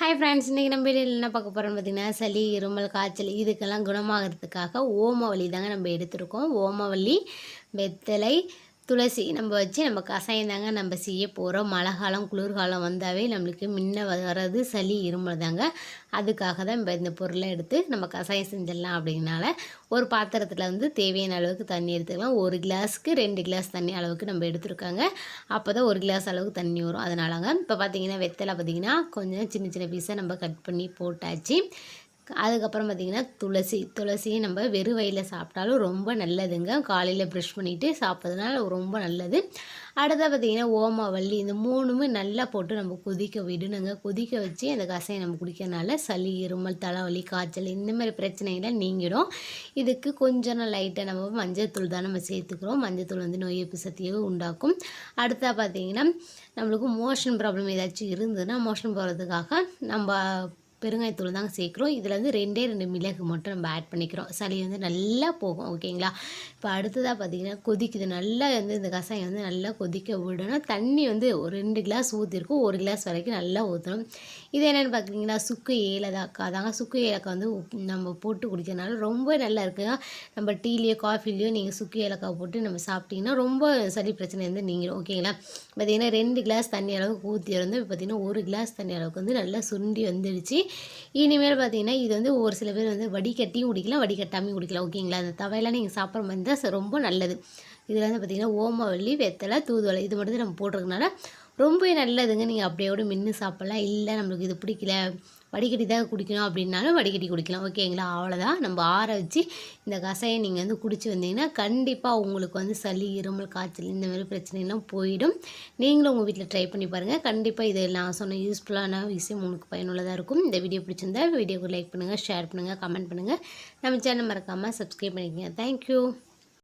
Hi friends இன்றைக்கி நம்ம வீடியோவில் என்ன பார்க்க போகிறோம்னு பார்த்தீங்கன்னா சளி இருமல் காய்ச்சல் இதுக்கெல்லாம் குணமாகிறதுக்காக ஓமவல்லி தாங்க நம்ம எடுத்திருக்கோம். ஓமவல்லி வெத்தலை துளசி நம்ம வச்சு நம்ம கஷாயம் தாங்க நம்ம செய்ய போகிறோம் மழை காலம் குளிர்காலம் வந்தாவே நம்மளுக்கு முன்ன வர்றது சளி இருமல் தாங்க. அதுக்காக தான் நம்ம இந்த பொருளை எடுத்து நம்ம கஷாயம் செஞ்சிடலாம் அப்படிங்கனால ஒரு பாத்திரத்தில் வந்து தேவையான அளவுக்கு தண்ணி எடுத்துக்கலாம். ஒரு கிளாஸ்க்கு ரெண்டு கிளாஸ் தண்ணி அளவுக்கு நம்ம எடுத்துருக்காங்க. அப்போ தான் ஒரு கிளாஸ் அளவுக்கு தண்ணி வரும். அதனாலங்க இப்போ பார்த்தீங்கன்னா வெத்தலை பார்த்தீங்கன்னா கொஞ்சம் சின்ன சின்ன பீஸை நம்ம கட் பண்ணி போட்டாச்சு. அதுக்கப்புறம் பார்த்திங்கன்னா துளசி. துளசியை நம்ம வெறும் வயலில் சாப்பிட்டாலும் ரொம்ப நல்லதுங்க. காலையில் ப்ரஷ் பண்ணிவிட்டு சாப்பிட்றதுனால ரொம்ப நல்லது. அடுத்த பார்த்திங்கன்னா ஓமாவல்லி இந்த மூணுமே நல்லா போட்டு நம்ம கொதிக்க விடணுங்க. கொதிக்க வச்சு அந்த கசாயம் நம்ம குடிக்கிறனால சளி இருமல் தலைவலி காய்ச்சல் இந்த மாதிரி பிரச்சனைகளை நீங்கிடும். இதுக்கு கொஞ்சம் லைட்டாக நம்ம மஞ்சள் தூள் தான் நம்ம சேர்த்துக்கிறோம். மஞ்சள் தூள் வந்து நோய் எப்பு சக்தியை உண்டாக்கும். அடுத்தா பார்த்திங்கன்னா நம்மளுக்கு மோஷன் ப்ராப்ளம் ஏதாச்சும் இருந்ததுன்னா மோஷன் போகிறதுக்காக நம்ம பெருங்காயத்தூள் தாங்க சேர்க்குறோம். இதில் வந்து ரெண்டே ரெண்டு மிளகு மட்டும் நம்ம ஆட் பண்ணிக்கிறோம். சளி வந்து நல்லா போகும் ஓகேங்களா? இப்போ அடுத்ததாக பார்த்திங்கன்னா கொதிக்குது. நல்லா வந்து இந்த கசாயம் வந்து நல்லா கொதிக்க விடணும். தண்ணி வந்து ஒரு ரெண்டு கிளாஸ் ஊற்றிருக்கும் ஒரு கிளாஸ் வரைக்கும் நல்லா ஊற்றணும் இது என்னென்னு பார்க்குறீங்கன்னா சுக்கு ஏலதாக்கா தாங்க. சுக்கு ஏலக்காய் வந்து நம்ம போட்டு குடிக்கிறதுனால ரொம்ப நல்லா இருக்குங்க. நம்ம டீலேயோ காஃபிலேயோ நீங்கள் சுக்கு ஏலக்காய் போட்டு நம்ம சாப்பிட்டிங்கன்னா ரொம்ப சளி பிரச்சனை வந்து நீங்களும் ஓகேங்களா? பார்த்திங்கன்னா ரெண்டு கிளாஸ் தண்ணி அளவுக்கு ஊற்றி வந்து பார்த்திங்கன்னா ஒரு கிளாஸ் தண்ணி அளவுக்கு வந்து நல்லா சுண்டி வந்துடுச்சு. இனிமேல் பார்த்தீங்கன்னா இது வந்து ஒரு சில பேர் வந்து வடிகட்டியும் குடிக்கலாம் வடிகட்டாமையும் குடிக்கலாம். ஓகேங்களா? அந்த தவையெல்லாம் நீங்கள் சாப்பிட்ற மாதிரி இருந்தால் ரொம்ப நல்லது. இதில் வந்து பார்த்திங்கன்னா ஓமவல்லி வெத்தலை தூதுவலை இது மட்டும் நம்ம போட்டிருக்கனால ரொம்பவே நல்லதுங்க. நீங்கள் அப்படியோட மின்னு சாப்பிட்லாம். இல்லை நம்மளுக்கு இது பிடிக்கல வடிகட்டி தான் குடிக்கணும் அப்படின்னாலும் வடிகட்டி குடிக்கலாம். ஓகேங்களா? அவ்வளோதான் நம்ம ஆற வச்சு இந்த கஷாயம் நீங்கள் வந்து குடிச்சு வந்தீங்கன்னா கண்டிப்பாக உங்களுக்கு வந்து சளி இருமல் காய்ச்சல் இந்த மாதிரி பிரச்சனைலாம் போயிடும். நீங்களும் உங்கள் வீட்டில் ட்ரை பண்ணி பாருங்கள் கண்டிப்பாக இதை நான் சொன்ன யூஸ்ஃபுல்லான விஷயம் உங்களுக்கு பயனுள்ளதாக இருக்கும். இந்த வீடியோ பிடிச்சிருந்தா வீடியோக்கு லைக் பண்ணுங்கள் ஷேர் பண்ணுங்கள் கமெண்ட் பண்ணுங்கள் நம்ம சேனல் மறக்காமல் சப்ஸ்கிரைப் பண்ணிக்கோங்க. தேங்க்யூ